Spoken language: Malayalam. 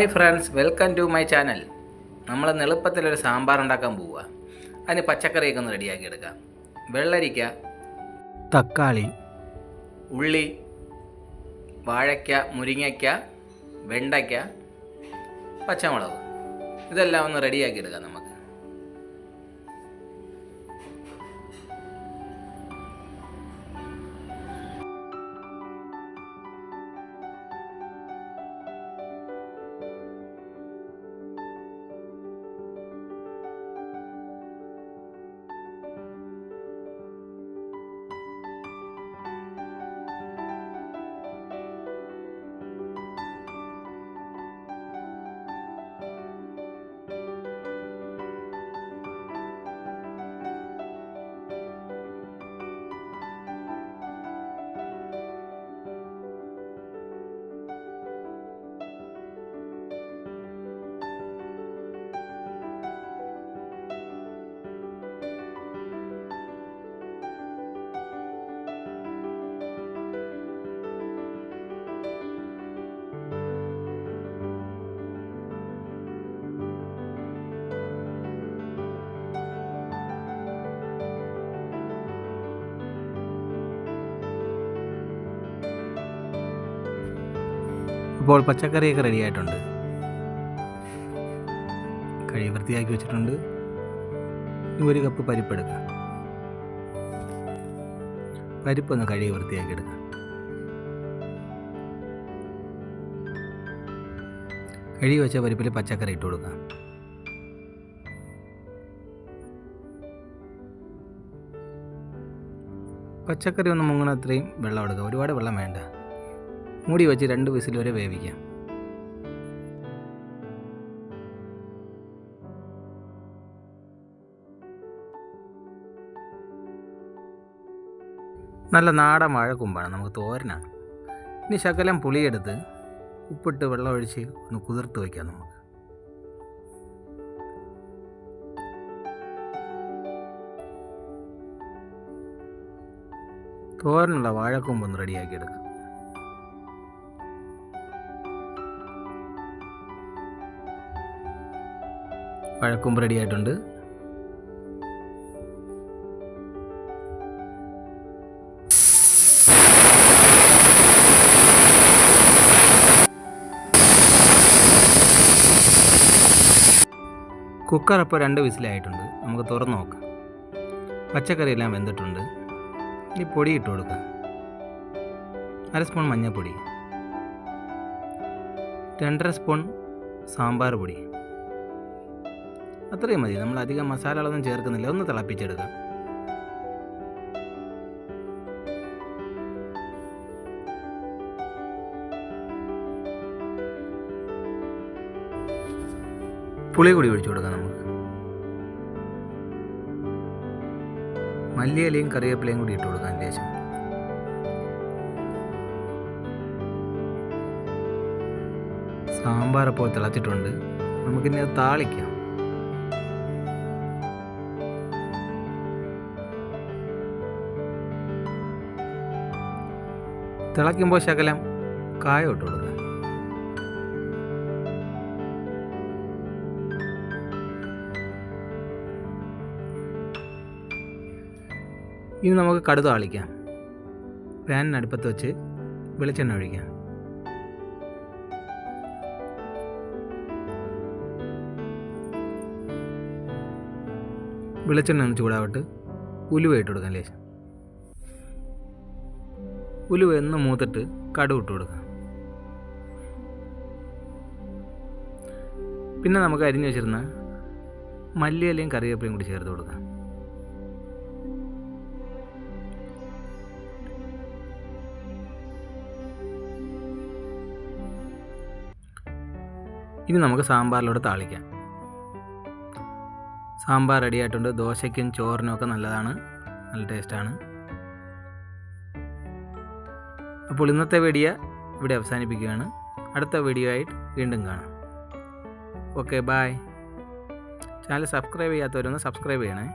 Hi friends welcome to my channel. നമ്മൾ എളുപ്പത്തിലൊരു സാമ്പാർ ഉണ്ടാക്കാൻ പോവുക അതിന് പച്ചക്കറിയൊക്കെ ഒന്ന് റെഡിയാക്കി എടുക്കാം. വെള്ളരിക്ക തക്കാളി ഉള്ളി വാഴയ്ക്ക മുരിങ്ങയ്ക്ക വെണ്ടയ്ക്ക പച്ചമുളക്. ഇതെല്ലാം ഒന്ന് റെഡിയാക്കി എടുക്കാം നമുക്ക്. ഇപ്പോൾ പച്ചക്കറിയൊക്കെ റെഡി ആയിട്ടുണ്ട്. കഴി വൃത്തിയാക്കി വെച്ചിട്ടുണ്ട്. ഒരു കപ്പ് പരിപ്പ് എടുക്കാം. പരിപ്പൊന്ന് കഴുകി വൃത്തിയാക്കി എടുക്കാം. കഴുകി വെച്ച പരിപ്പിൽ പച്ചക്കറി ഇട്ട് കൊടുക്കാം. പച്ചക്കറി ഒന്ന് മുങ്ങണ അത്രയും വെള്ളം എടുക്കുക ഒരുപാട് വെള്ളം വേണ്ട. മൂടി വെച്ച് രണ്ട് വിസിൽ വരെ വേവിക്കാം. നല്ല നാടൻ വാഴക്കുമ്പാണ് നമുക്ക് തോരനാണ്. ഇനി ശകലം പുളിയെടുത്ത് ഉപ്പിട്ട് വെള്ളമൊഴിച്ച് ഒന്ന് കുതിർത്ത് വയ്ക്കാം നമുക്ക്. തോരനുള്ള വാഴക്കൊമ്പ് ഒന്ന് റെഡിയാക്കി എടുക്കാം. വാഴക്കൊമ്പ് റെഡി ആയിട്ടുണ്ട്. കുക്കർ അപ്പോൾ രണ്ട് വിസിലായിട്ടുണ്ട്. നമുക്ക് തുറന്ന് നോക്കാം. പച്ചക്കറി എല്ലാം വെന്തിട്ടുണ്ട്. ഇനി പൊടി ഇട്ട് കൊടുക്കാം. അര സ്പൂൺ മഞ്ഞൾപ്പൊടി. രണ്ടര സ്പൂൺ സാമ്പാർ പൊടി. അത്രയും മതി. നമ്മൾ അധികം മസാലകളൊന്നും ചേർക്കുന്നില്ല. ഒന്ന് തിളപ്പിച്ചെടുക്കാം. പുളി കൂടി ഒഴിച്ചു കൊടുക്കാം നമുക്ക്. മല്ലിയിലയും കറിവേപ്പിലയും കൂടി ഇട്ട് കൊടുക്കാം ലേശം സാമ്പാർ അപ്പോൾ തിളച്ചിട്ടുണ്ട്. നമുക്കിനി അത് താളിക്കാം. തിളയ്ക്കുമ്പോൾ ശകലം കായ ഇട്ട് കൊടുക്കുക. ഇനി നമുക്ക് കടുക് താളിക്കാം. പാൻ അടുപ്പത്ത് വെച്ച് വെളിച്ചെണ്ണ ഒഴിക്കാം. വെളിച്ചെണ്ണ ഒന്ന് ചൂടാവിട്ട് ഉലുവ ഇട്ട് കൊടുക്കാം ലേശം. ഉലുവ എന്ന് മൂത്തിട്ട് കടു ഇട്ട് കൊടുക്കാം. പിന്നെ നമുക്ക് അരിഞ്ഞു വെച്ചിരുന്ന മല്ലിയിലയും കറിവേപ്പിലയും കൂടി ചേർത്ത് കൊടുക്കാം. ഇനി നമുക്ക് സാമ്പാറിലൂടെ താളിക്കാം. സാമ്പാർ റെഡി ആയിട്ടുണ്ട് ദോശയ്ക്കും ചോറിനും ഒക്കെ നല്ലതാണ്. നല്ല ടേസ്റ്റാണ്. അപ്പോൾ ഇന്നത്തെ വീഡിയോ ഇവിടെ അവസാനിപ്പിക്കുകയാണ്. അടുത്ത വീഡിയോ ആയിട്ട് വീണ്ടും കാണാം. ഓക്കെ ബായ് ചാനൽ സബ്സ്ക്രൈബ് ചെയ്യാത്തവരൊന്ന് സബ്സ്ക്രൈബ് ചെയ്യണേ.